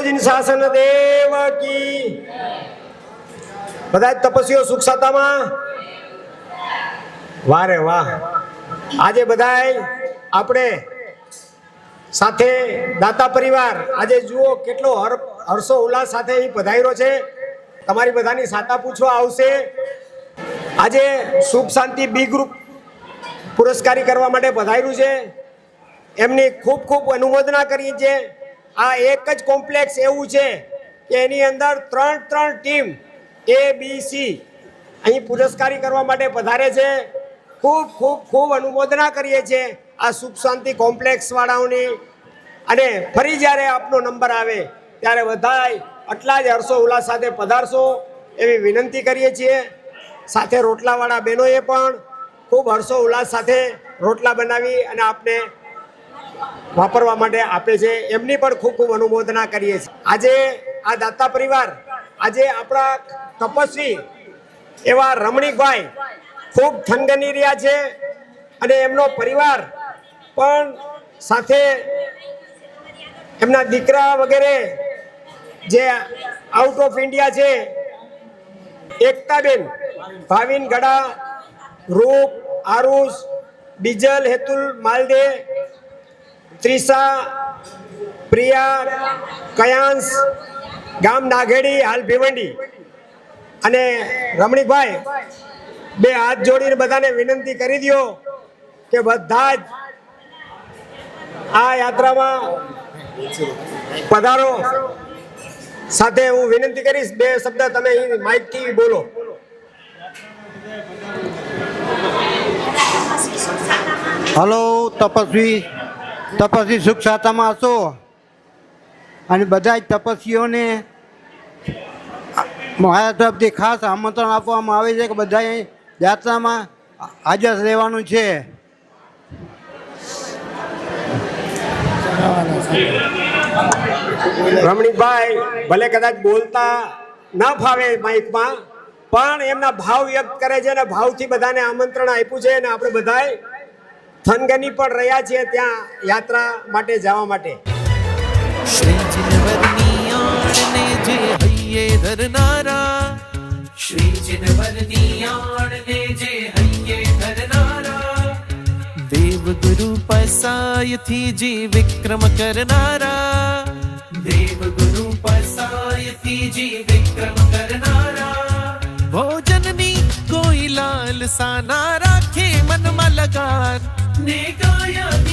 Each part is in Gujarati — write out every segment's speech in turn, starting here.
ગુરુજી શાસન દેવ બધા તપસ્વીઓ સુખ સાતામાં? વારે વાહ. આજે બધાય આપણે સાથે દાતા પરિવાર, આજે જુઓ કેટલો હર હર્ષો ઉલ્લાસ સાથે અહીં પધાર્યો છે. તમારી બધાની સાતા પૂછવા આવશે. આજે સુખ શાંતિ બી ગ્રુપ પુરસ્કારી કરવા માટે પધાર્યું છે. એમની ખૂબ ખૂબ અનુમોદના કરી છે આ એક જ કોમ્પ્લેક્સ એવું છે કે એની અંદર ત્રણ ત્રણ ટીમ એ બી સી અહીં પુરસ્કારી કરવા માટે પધારે છે. ખૂબ ખૂબ ખૂબ અનુમોદના કરીએ છીએ આ સુખ શાંતિ કોમ્પ્લેક્સવાળાઓની અને ફરી જ્યારે આપનો નંબર આવે, ત્યારે બધાય આટલા જ હર્ષો ઉલ્લાસ સાથે પધારશો એવી વિનંતી કરીએ છીએ. સાથે રોટલાવાળા બહેનોએ પણ ખૂબ હર્ષો ઉલ્લાસ સાથે રોટલા બનાવી અને આપને વાપરવા માટે આપે છે. એમની પણ ખૂબ ખૂબ અનુમોદના કરીએ છીએ. આજે આ દાતા પરિવાર, આજે આપણા તપસ્વી એવા રમણીકભાઈ ખૂબ થનગની રહ્યા છે અને એમનો પરિવાર પણ સાથે એમના દીકરા વગેરે જે આઉટ ઓફ ઇન્ડિયા છે, એકતાબેન, ભાવિન ગડા, રૂપ, આરુષ ડીજલ હેતુલ, માલદે ત્રિષા પ્રિયા કયાંશ ગામ નાઘેડી હાલ ભીવંડી અને રમણીકભાઈ, બે હાથ જોડીને બધાને વિનંતી કરી દો કે બધા જ આ યાત્રામાં પધારો. સાથે હું વિનંતી કરીશ, બે શબ્દ તમે માઇકથી બોલો. હલો, તપસ્વી તપસ્વી સુખ સાતામાં હશો. અને બધા જ તપસ્વીઓને મારા તરફથી ખાસ આમંત્રણ આપવામાં આવે છે કે બધા યાત્રામાં હાજર રહેવાનું છે. રમણીભાઈ ભલે કદાચ બોલતા ના ફાવે માઇકમાં, પણ એમના ભાવ વ્યક્ત કરે છે અને ભાવથી બધાને આમંત્રણ આપ્યું છે અને આપણે બધાય થનગની પણ રહ્યા છીએ ત્યાં યાત્રા માટે, જવા માટે. શ્રી ચિનવરની આણને જે હૈયે ધરનારા શ્રી ચિનવરની આણને જે હૈયે ધરનારા દેવ ગુરુ પસાયથી જે વિક્રમ કરનારા. દેવ ગુરુ પસાયથી જે વિક્રમ કરનારા. ભોજનની કોઈ લાલસા ના રાખે મનમાં લગાર ને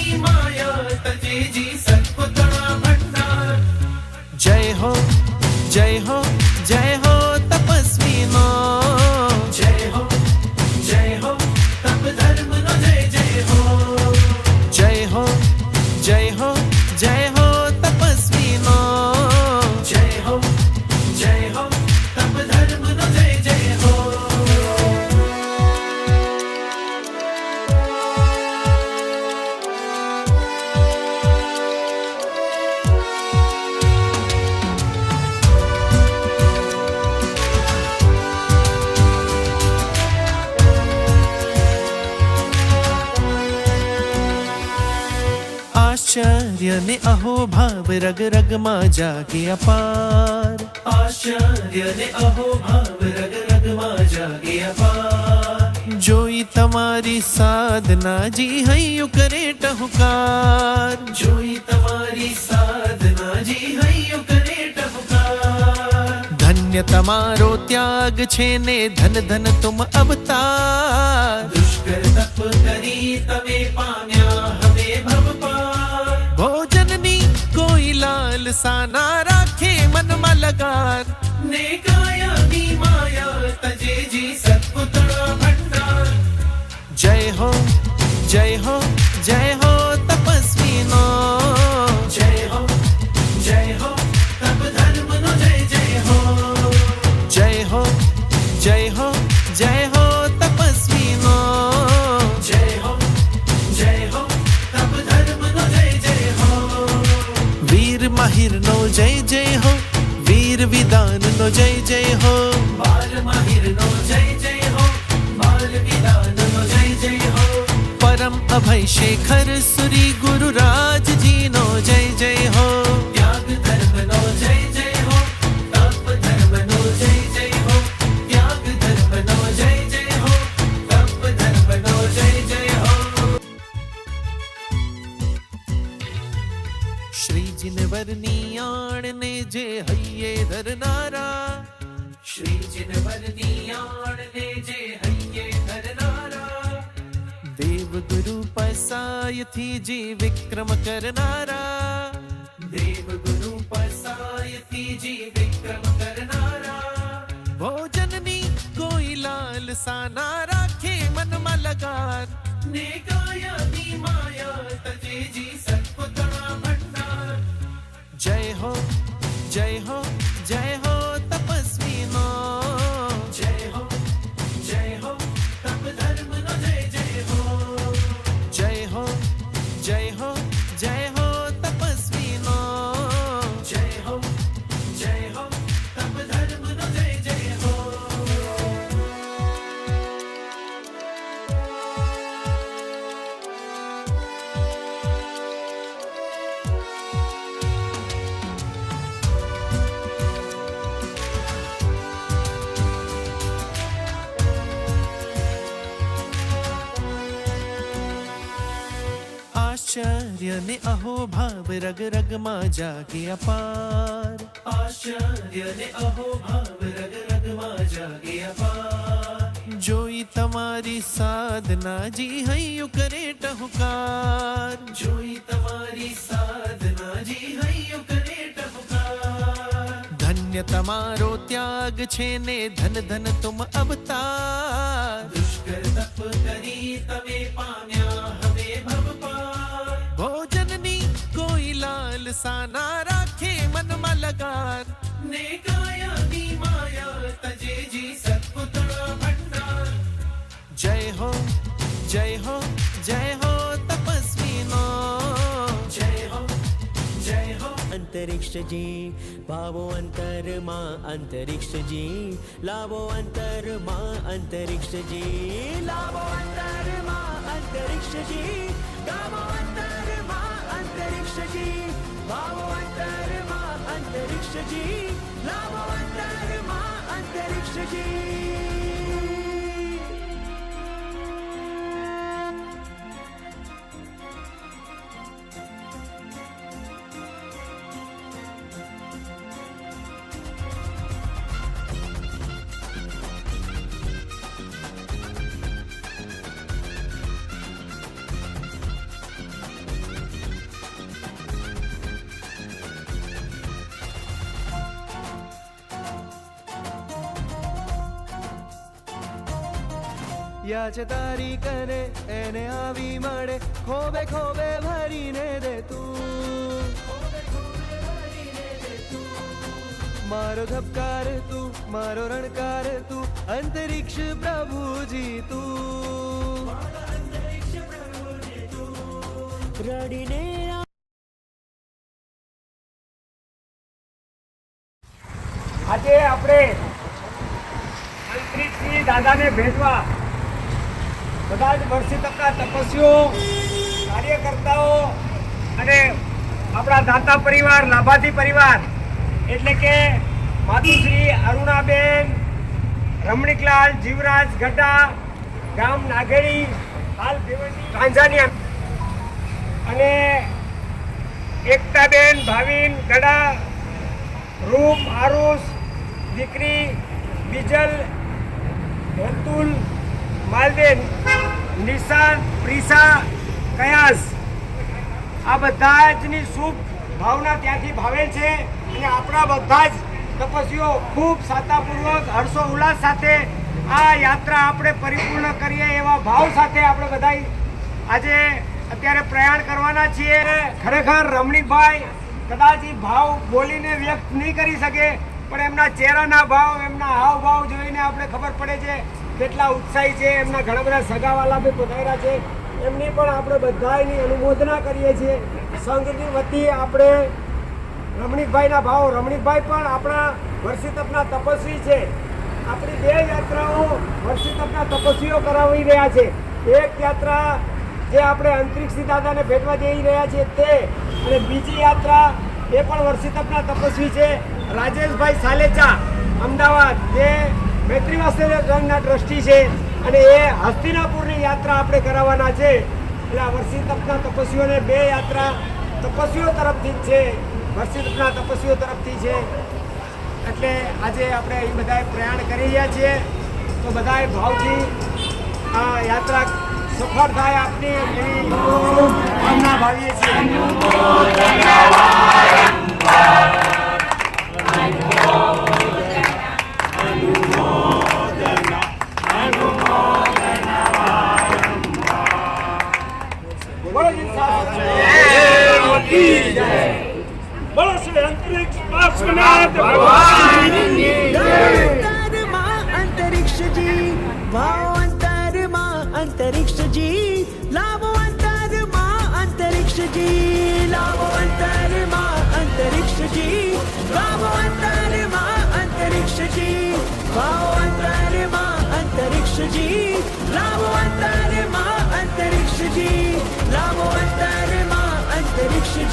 આશ્ચર્ય ને અહો ભાવ રગ રગમાં જાગે અપાર આશ્ચર્ય ને અહો ભાવ રગ રગમાં જાગે અપાર જોઈ તમારી સાધના જી હૈયું કરે ટહુકાર જોઈ તમારી સાધના જી હૈયું કરે ટહુકાર ધન્ય તમારો ત્યાગ છે ને ધન ધન તુમ અવતાર દુષ્કર તપ કરી તમે પામ્યા લાલસા ના રાખે મનમાં લગાર વીર માહિરનો જય જય હો વીર વિધાનનો જય જય હો. બાલ માહિરનો જય જય હો બાલ વિધાનનો જય જય હો. પરમ અભય શેખર સુરી ગુરુ રાજજીનો જય જય હો. ત્યાગ ધર્મનો જય આણને જે વિક્રમ કરનારા. દેવગુરુ પસાયથી જી વિક્રમ કરનારા. ભોજનની કોઈ લાલસા ના રાખે મનમાં લગાર ને કાયાની માયા તજે જી સત્પુતળા ભંડાર. જય હો જય હો જય હો તપસ્વીનો. આશ્ચર્ય ને અહો ભાવ રગ રગમાં જાગે અપાર આશ્ચર્ય ને અહો ભાવ રગ રગમાં જાગે અપાર જોઈ તમારી સાધના જી હૈયું કરે ટહુકાર જોઈ તમારી સાધના જી હૈયું કરે ટહુકાર ધન્ય તમારો ત્યાગ છે ને ધન ધન તુમ અવતાર દુષ્કર તપ કરી તમે પામ્યા હવે ભવપાર ભોજનની કોઈ લાલસા ના રાખે મનમાં લગાર ને કાયાની માયા તજે જી સત્પુતળા ભંડાર જય હો જય હો જય હો તપસ્વીનો જય હો જય હો અંતરિક્ષજી ભાવો અંતરમાં અંતરિક્ષજી લાવો અંતરમાં અંતરિક્ષજી લાવો અંતરમાં અંતરિક્ષજી ગાવો અંતરમાં અંતરિક્ષજી ભાવો અંતરમાં antarikshaji baavo antarma antarikshaji laavo antarma antarikshaji તારી કરે, એને આવી મળે, ખોબે ખોબે ભરીને દે તું. મારો ધબકાર તું, મારો રણકાર તું, અંતરિક્ષ પ્રભુજી તું. રડીને આજે આપણે દાદાને ભેટવા બધા જ વર્ષી તકના તપસ્વીઓ, કાર્યકર્તાઓ અને આપણા દાતા પરિવાર, લાભાર્થી પરિવાર, એટલે કે માતુશ્રી અરુણાબેન, રમણીકલાલ, જીવરાજ ગઢા, ગામ નાગેરી હાલ ટાંઝાનિયા અને એકતાબેન, ભાવિન ગઢા રૂપ, આરુષ, દીકરી, બીજલ હેતુલ માલદેન નિશાન, પ્રિસા, કયાસ. આ બધા જની શુભ ભાવના ત્યાંથી ભાવેલ છે અને આપણા બધા જ તપસ્વીઓ ખૂબ સાતાપૂર્વક હર્ષો ઉલ્લાસ સાથે આ યાત્રા આપણે પરિપૂર્ણ કરીએ એવા ભાવ સાથે આપણે બધા આજે અત્યારે પ્રયાણ કરવાના છીએ ખરેખર રમણીકભાઈ કદાચ એ ભાવ બોલીને વ્યક્ત નહીં કરી શકે, પણ એમના ચહેરાના ભાવ, એમના હાવભાવ જોઈને આપણે ખબર પડે છે કેટલા ઉત્સાહી છે, એમના ઘણા બધા સગાવાલા બી પધાર્યા છે. એમની પણ આપણે બધાની અનુમોદના કરીએ છીએ. સંઘની વતી આપણે રમણીકભાઈના ભાવ, રમણીકભાઈ પણ આપણા વર્ષિતપના તપસ્વી છે. આપણી બે યાત્રાઓ વર્ષિતપના તપસ્વીઓ કરાવી રહ્યા છે. એક યાત્રા જે આપણે અંતરિક્ષથી દાદાને ભેટવા જઈ રહ્યા છીએ તે, અને બીજી યાત્રા એ પણ વર્ષિતપના તપસ્વી છે. રાજેશભાઈ સાલેચા, અમદાવાદ. જે મૈત્રી રંગના ટ્રસ્ટી છે અને એ હસ્તિનાપુરની યાત્રા આપણે કરાવવાના છે. એટલે આ વર્ષી તપના તપસ્વીઓને બે યાત્રા તપસ્વીઓ તરફથી જ છે. વર્ષિતના તપસ્વીઓ તરફથી છે. એટલે આજે આપણે અહીં બધાએ પ્રયાણ કરી રહ્યા છીએ. તો બધાએ ભાવથી આ યાત્રા સફળ થાય આપની એવી કામના ભાવીએ છીએ. સાહેબ. બોલો શ્રી અંતરિક્ષ પાર્શ્વનાથ ભગવાન અંતરમાં અંતરિક્ષજી ભાવો અંતરમાં અંતરિક્ષજી લાવો અંતરમાં અંતરિક્ષજી લાવો અંતરમાં અંતરિક્ષજી લાવો અંતરમાં અંતરિક્ષજી ભાવો અંતરમાં અંતરિક્ષજી લાવો અંતરમાં અંતરિક્ષજી લાવો અંતરમાં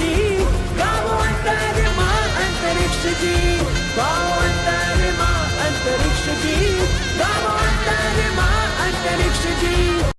जीव गाओ अंतर माँ अंतरिक्ष जीव गाओ अंतर माँ अंतरिक्ष जीव गाओ अंतर माँ अंतरिक्ष जीव